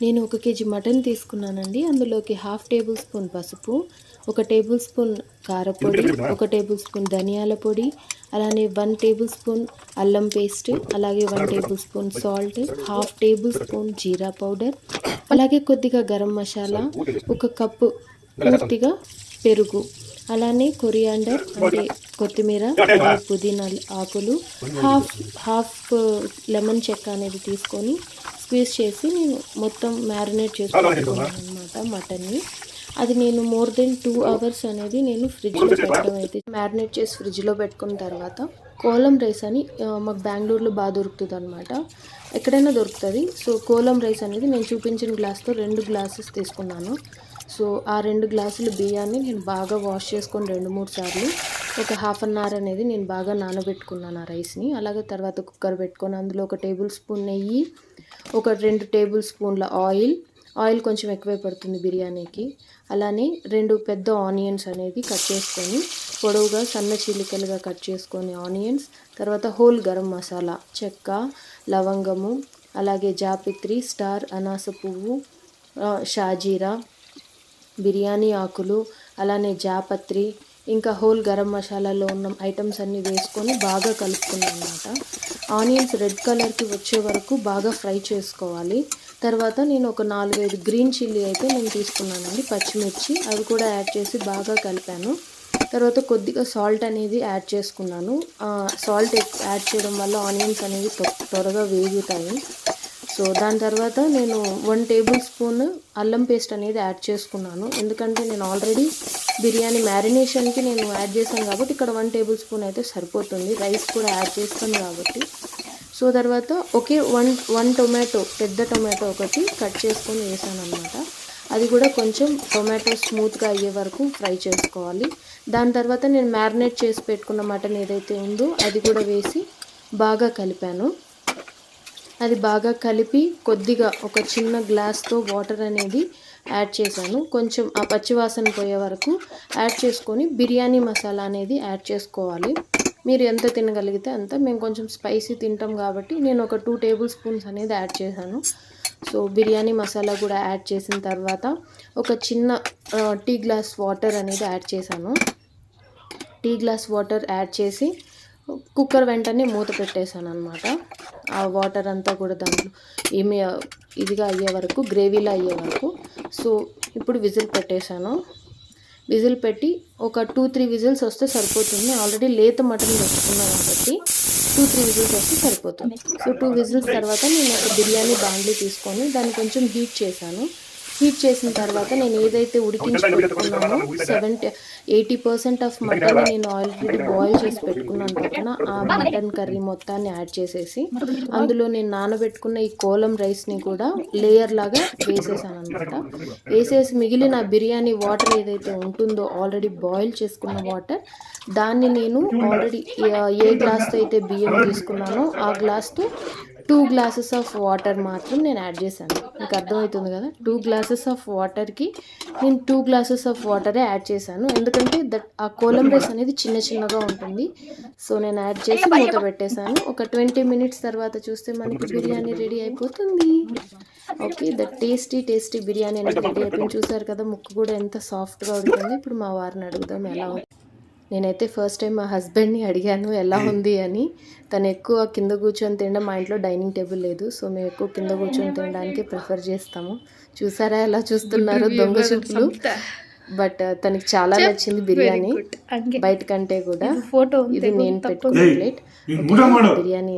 నేను ఒక KG mutton తీసుకున్నానండి. అందులోకి హాఫ్ టేబుల్ స్పూన్ పసుపు ఒక టేబుల్ స్పూన్ కారపొడి ఒక టేబుల్ స్పూన్ ధనియాల పొడి అలానే వన్ టేబుల్ స్పూన్ అల్లం పేస్ట్ అలాగే one tablespoon salt half tablespoon jeera powder అలాగే కొద్దిగా గరం మసాలా ఒక కప్పు పూర్తిగా పెరుగు అలానే కొరియాండర్ అంటే కొత్తిమీర పుదీనా ఆకులు హాఫ్ హాఫ్ లెమన్ చెక్క అనేది తీసుకొని స్క్వీజ్ చేసి నేను మొత్తం మ్యారినేట్ చేసుకుంటున్నాను అనమాట మటన్ని. అది నేను మోర్ దెన్ టూ అవర్స్ అనేది నేను ఫ్రిడ్జ్లో పెట్టడం అయితే మ్యారినేట్ చేసి ఫ్రిడ్జ్లో పెట్టుకున్న తర్వాత కోలం రైస్ అని మాకు బెంగళూరులో బాగా దొరుకుతుంది అనమాట ఎక్కడైనా దొరుకుతుంది. సో కోలం రైస్ అనేది నేను చూపించిన గ్లాస్తో రెండు గ్లాసెస్ తీసుకున్నాను. సో ఆ రెండు గ్లాసులు బియ్యాన్ని నేను బాగా వాష్ చేసుకొని రెండు మూడు సార్లు ఒక హాఫ్ అన్ అవర్ అనేది నేను బాగా నానబెట్టుకున్నాను ఆ రైస్ని అలాగే తర్వాత కుక్కర్ పెట్టుకొని అందులో ఒక టేబుల్ స్పూన్ నెయ్యి ఒక రెండు టేబుల్ స్పూన్ల ఆయిల్. ఆయిల్ కొంచెం ఎక్కువే పడుతుంది బిర్యానీకి. అలానే రెండు పెద్ద ఆనియన్స్ అనేది కట్ చేసుకొని పొడవుగా సన్న చిల్లికలుగా కట్ చేసుకొని ఆనియన్స్ తర్వాత హోల్ గరం మసాలా చెక్క లవంగము అలాగే జాపిత్రి స్టార్ అనాస పువ్వు షాజీరా బిర్యానీ ఆకులు అలానే జాపత్రి ఇంకా హోల్ గరం మసాలాలో ఉన్న ఐటమ్స్ అన్నీ వేసుకొని బాగా కలుపుకున్నాను అనమాట ఆనియన్స్ రెడ్ కలర్కి వచ్చే వరకు బాగా ఫ్రై చేసుకోవాలి. తర్వాత నేను ఒక నాలుగైదు గ్రీన్ చిల్లీ అయితే నేను తీసుకున్నానండి పచ్చిమిర్చి. అవి కూడా యాడ్ చేసి బాగా కలిపాను. తర్వాత కొద్దిగా సాల్ట్ అనేది యాడ్ చేసుకున్నాను. సాల్ట్ యాడ్ చేయడం వల్ల ఆనియన్స్ అనేవి త్వరగా వేగుతాయి. సో దాని తర్వాత నేను వన్ టేబుల్ స్పూన్ అల్లం పేస్ట్ అనేది యాడ్ చేసుకున్నాను. ఎందుకంటే నేను ఆల్రెడీ బిర్యానీ మ్యారినేషన్కి నేను యాడ్ చేశాను కాబట్టి ఇక్కడ వన్ టేబుల్ స్పూన్ అయితే సరిపోతుంది. రైస్ కూడా యాడ్ చేస్తాను కాబట్టి. సో తర్వాత ఒకే వన్ వన్ టొమాటో పెద్ద టొమాటో ఒకటి కట్ చేసుకొని వేసాను అనమాట అది కూడా కొంచెం టొమాటో స్మూత్గా అయ్యే వరకు ఫ్రై చేసుకోవాలి. దాని తర్వాత నేను మ్యారినేట్ చేసి పెట్టుకున్న మటన్ ఏదైతే ఉందో అది కూడా వేసి బాగా కలిపాను. అది బాగా కలిపి కొద్దిగా ఒక చిన్న గ్లాస్తో వాటర్ అనేది యాడ్ చేశాను. కొంచెం ఆ పచ్చివాసన పోయే వరకు యాడ్ చేసుకొని బిర్యానీ మసాలా అనేది యాడ్ చేసుకోవాలి. మీరు ఎంత తినగలిగితే అంత. మేము కొంచెం స్పైసీ తింటాం కాబట్టి నేను ఒక టూ టేబుల్ స్పూన్స్ అనేది యాడ్ చేశాను. సో బిర్యానీ మసాలా కూడా యాడ్ చేసిన తర్వాత ఒక చిన్న టీ గ్లాస్ వాటర్ అనేది యాడ్ చేశాను. టీ గ్లాస్ వాటర్ యాడ్ చేసి కుక్కర్ వెంటనే మూత పెట్టేశాను అనమాట ఆ వాటర్ అంతా కూడా దాంట్లో ఏమి ఇదిగా అయ్యే వరకు గ్రేవీలా అయ్యే వరకు. సో ఇప్పుడు విజిల్ పెట్టేశాను. విజిల్ పెట్టి ఒక టూ త్రీ విజిల్స్ వస్తే సరిపోతుంది. ఆల్రెడీ లేత మటన్ పెట్టుకున్నాను కాబట్టి టూ త్రీ విజిల్స్ వస్తే సరిపోతుంది. సో టూ విజిల్స్ తర్వాత నేను ఒక బిర్యానీ బాండ్లీ తీసుకొని దాన్ని కొంచెం హీట్ చేశాను. హీట్ చేసిన తర్వాత నేను ఏదైతే ఉడికించి పెట్టుకున్నానో seventy eighty percent of mutton నేను ఆల్రెడీ బాయిల్ చేసి పెట్టుకున్నాను పక్కన ఆ మటన్ కర్రీ మొత్తాన్ని యాడ్ చేసేసి అందులో నేను నానబెట్టుకున్న ఈ కోలం రైస్ని కూడా లేయర్ లాగా వేసేసాను అనమాట వేసేసి మిగిలిన బిర్యానీ వాటర్ ఏదైతే ఉంటుందో ఆల్రెడీ బాయిల్ చేసుకున్న వాటర్ దాన్ని నేను ఆల్రెడీ ఏ గ్లాస్తో అయితే బియ్యం తీసుకున్నానో ఆ గ్లాస్తో టూ గ్లాసెస్ ఆఫ్ వాటర్ మాత్రం నేను యాడ్ చేశాను. మీకు అర్థమవుతుంది కదా? టూ గ్లాసెస్ ఆఫ్ వాటర్కి నేను టూ గ్లాసెస్ ఆఫ్ వాటరే యాడ్ చేశాను. ఎందుకంటే దట్ ఆ కోలం రైస్ అనేది చిన్న చిన్నగా ఉంటుంది. సో నేను యాడ్ చేసి మూత పెట్టేశాను. ఒక ట్వంటీ మినిట్స్ తర్వాత చూస్తే మనకి బిర్యానీ రెడీ అయిపోతుంది. Okay the tasty tasty biryani అనేది రెడీ అయిపోయింది. చూసారు కదా ముక్కు కూడా ఎంత సాఫ్ట్గా ఉంటుంది. ఇప్పుడు మా వారిని అడుగుదాం ఎలా ఉంది నేనైతే ఫస్ట్ టైం మా హస్బెండ్ని అడిగాను ఎలా ఉంది? అని. తను ఎక్కువ కింద కూర్చొని తినడం మా ఇంట్లో డైనింగ్ టేబుల్ లేదు సో మేము ఎక్కువ కింద కూర్చొని తినడానికి ప్రిఫర్ చేస్తాము. చూసారా ఎలా చూస్తున్నారు దొంగ చూపులు. బట్ uh, తనకి చాలా నచ్చింది బిర్యానీ. బయట కంటే కూడా ఫోటో ఇది నేను పెట్టుకున్న ప్లేట్. బిర్యానీ